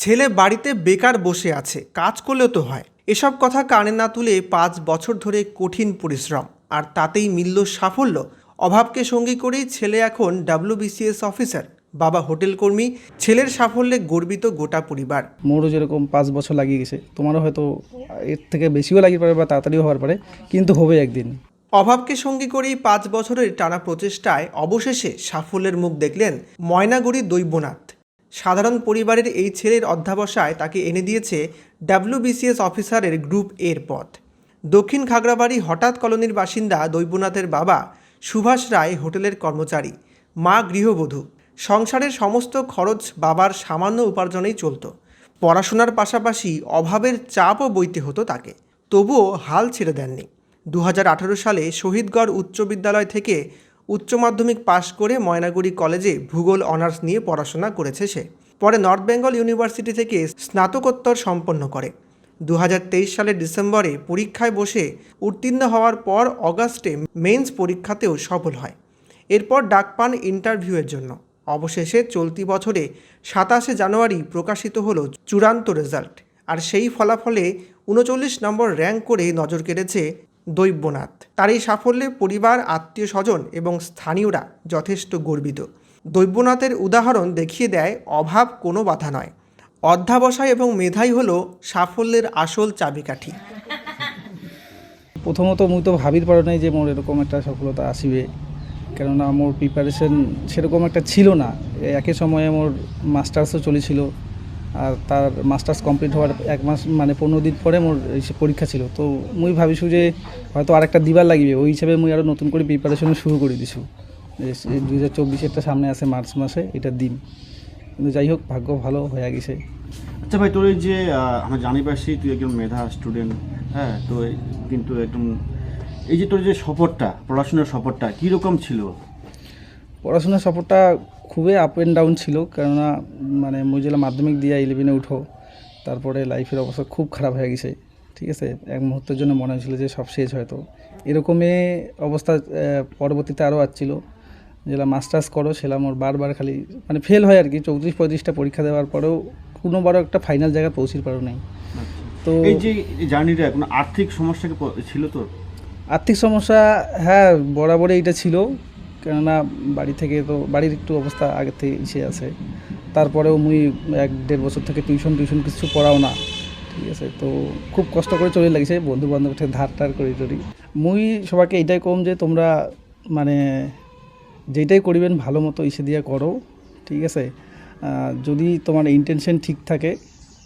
ছেলে বাড়িতে বেকার বসে আছে কাজ করলেও তো হয়। এসব কথা কানে না তুলে পাঁচ বছর ধরে কঠিন পরিশ্রম আর তাতেই মিলল সাফল্য। অভাবকে সঙ্গী করেই ছেলে এখন ডাব্লিউবিসিএস অফিসার বাবা হোটেল কর্মী ছেলের সাফল্যে গর্বিত গোটা পরিবার। মোরও যেরকম পাঁচ বছর লাগিয়ে গেছে তোমারও হয়তো এর থেকে বেশিও লাগিয়ে পারে বা তাড়াতাড়িও হওয়ার পারে কিন্তু হবে একদিন। অভাবকে সঙ্গী করেই পাঁচ বছরের টানা প্রচেষ্টায় অবশেষে সাফল্যের মুখ দেখলেন ময়নাগুড়ি দৈব্যনাথ সাধারণ পরিবারের এই ছেলের অধ্যাবসায় তাকে এনে দিয়েছে ডাব্লিউবিসিএস অফিসারের গ্রুপ এর পথ দক্ষিণ খাগড়াবাড়ি হঠাৎ কলোনির বাসিন্দা দৈবনাথের বাবা সুভাষ রায় হোটেলের কর্মচারী, মা গৃহবধূ। সংসারের সমস্ত খরচ বাবার সামান্য উপার্জনেই চলত। পড়াশোনার পাশাপাশি অভাবের চাপও বইতে হতো তাকে। তবুও হাল ছেড়ে দেননি। দু হাজার আঠারো সালে শহীদগড় উচ্চ বিদ্যালয় থেকে উচ্চ মাধ্যমিক পাশ করে ময়নাগুড়ি কলেজে ভূগোল, অনার্স নিয়ে পড়াশোনা করেছে সে। পরে নর্থ বেঙ্গল ইউনিভার্সিটি থেকে স্নাতকোত্তর সম্পন্ন করে। দু হাজার তেইশ সালের ডিসেম্বরে পরীক্ষায় বসে উত্তীর্ণ হওয়ার পর অগাস্টে মেন্স পরীক্ষাতেও সফল হয়। এরপর ডাক পান ইন্টারভিউয়ের জন্য। অবশেষে চলতি বছরে সাতাশে জানুয়ারি প্রকাশিত হল চূড়ান্ত রেজাল্ট। আর সেই ফলাফলে উনচল্লিশ নম্বর র্যাঙ্ক করে নজর কেড়েছে দৈব্যনাথ তার এই সাফল্যে পরিবার, আত্মীয় স্বজন এবং স্থানীয়রা যথেষ্ট গর্বিত। দৈব্যনাথের উদাহরণ দেখিয়ে দেয়, অভাব কোনো বাধা নয়। অধ্যাবসায় এবং মেধাই হলো সাফল্যের আসল চাবিকাঠি। প্রথমত মুই তো ভাবির পারো নাই যে মোর এরকম একটা সফলতা আসিবে। কেননা মোর প্রিপারেশন সেরকম একটা ছিল না। একই সময়ে মোর মাস্টার্সও চলেছিল। আর তার মাস্টার্স কমপ্লিট হওয়ার এক মাস মানে পনেরো দিন পরে মোর সে পরীক্ষা ছিল। তো মুই ভাবিছু যে হয়তো আরেকটা দিবার লাগিবে ওই হিসাবে মুই আরও নতুন করে প্রিপারেশন শুরু করে দিছু দুই হাজার চব্বিশেরটা সামনে আছে মার্চ মাসে এটা দিন কিন্তু যাই হোক ভাগ্য ভালো হয়ে গেছে। আচ্ছা ভাই তোর এই যে আমরা জানি পারছি তুই একজন মেধা স্টুডেন্ট হ্যাঁ? তো কিন্তু একদম এই যে তোর যে সফরটা পড়াশোনার সফরটা কীরকম ছিল? পড়াশোনার সফরটা খুবই আপ অ্যান্ড ডাউন ছিল কেননা মানে মজিলা মাধ্যমিক দিয়ে ইলেভেনে উঠো তারপরে লাইফের অবস্থা খুব খারাপ হয়ে গেছে ঠিক আছে? এক মুহূর্তের জন্য মনে হয়েছিল যে সব শেষ হয়তো। এরকমই অবস্থা পরবর্তীতে আরও আসছিল। যেটা মাস্টার্স করো সেলাম ওর বারবার খালি মানে ফেল হয় আর কি চৌত্রিশ পঁয়ত্রিশটা পরীক্ষা দেওয়ার পরেও কোনোবারও একটা ফাইনাল জায়গায় পৌঁছির পারো নাই। তো এই যে জার্নিটা কোনো আর্থিক সমস্যা ছিল তো আর্থিক সমস্যা হ্যাঁ বরাবরই এটা ছিল। কেননা বাড়ি থেকে তো, বাড়ির একটু অবস্থা আগের থেকে ইসে আছে। তারপরেও মুই এক দেড় বছর থেকে টিউশন টিউশন কিছু পড়াও না। ঠিক আছে, তো খুব কষ্ট করে চলে লাগছে বন্ধু বান্ধব থেকে ধার টার করি টরি। মুই সবাইকে এটাই কম যে তোমরা মানে যেটাই করিবেন ভালো মতো ইসে দিয়ে করো, ঠিক আছে। যদি তোমার ইন্টেনশন ঠিক থাকে,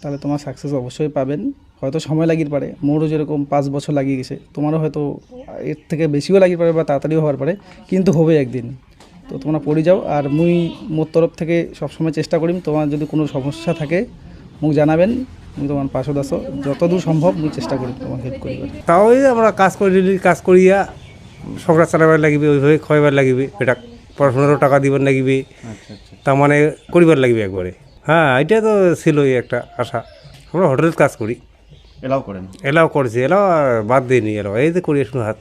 তাহলে তোমার সাকসেস অবশ্যই পাবেন। হয়তো সময় লাগিয়ে পারে মোরও যেরকম পাঁচ বছর লাগিয়ে গেছে তোমারও হয়তো এর থেকে বেশিও লাগিয়ে পারে বা তাড়াতাড়িও হওয়ার পারে কিন্তু হবে একদিন। তো তোমরা পড়ে যাও আর মুই মোর তরফ থেকে সবসময় চেষ্টা করিম তোমার যদি কোনো সমস্যা থাকে মুখ জানাবেন মুই তোমার পাশে দাসো। যতদূর সম্ভব মুই চেষ্টা করি তোমার হেল্প করিবার। তাও ওই আমরা কাজ করি কাজ করিয়া সংসার চালাবার লাগিবে ওইভাবে খাইবার লাগিবে এটা পড়াশোনারও টাকা দিবার লাগিবে আচ্ছা আচ্ছা তার মানে করিবার লাগিবে একবারে। হ্যাঁ এটা তো ছিলই একটা আশা। আমরা হোটেলের কাজ করি। এলাও করেন। এলাও করছি এলাও বাদ দিইনি এলাও। এই যে করি শুধু হাত।